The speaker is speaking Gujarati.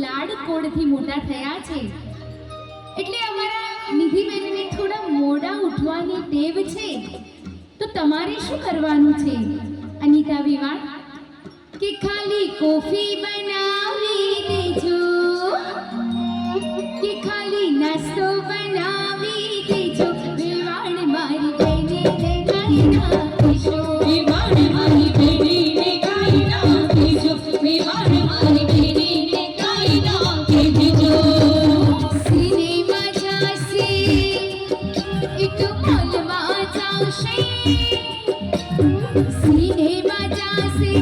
લાડકોડથી મોટા થયા છે. એટલે અમારા નિધિબેનને થોડા મોડા ઉઠવાની ટેવ છે. તો તમારે શું કરવાનું છે? અનિતા વિવાણ કે ખાલી કોફી બનાવી દેજો? કે ખાલી નાસ્તો બનાવી દેજો? વિવાણ મારી બેને કાઈ નાખશો सीधे बाजा से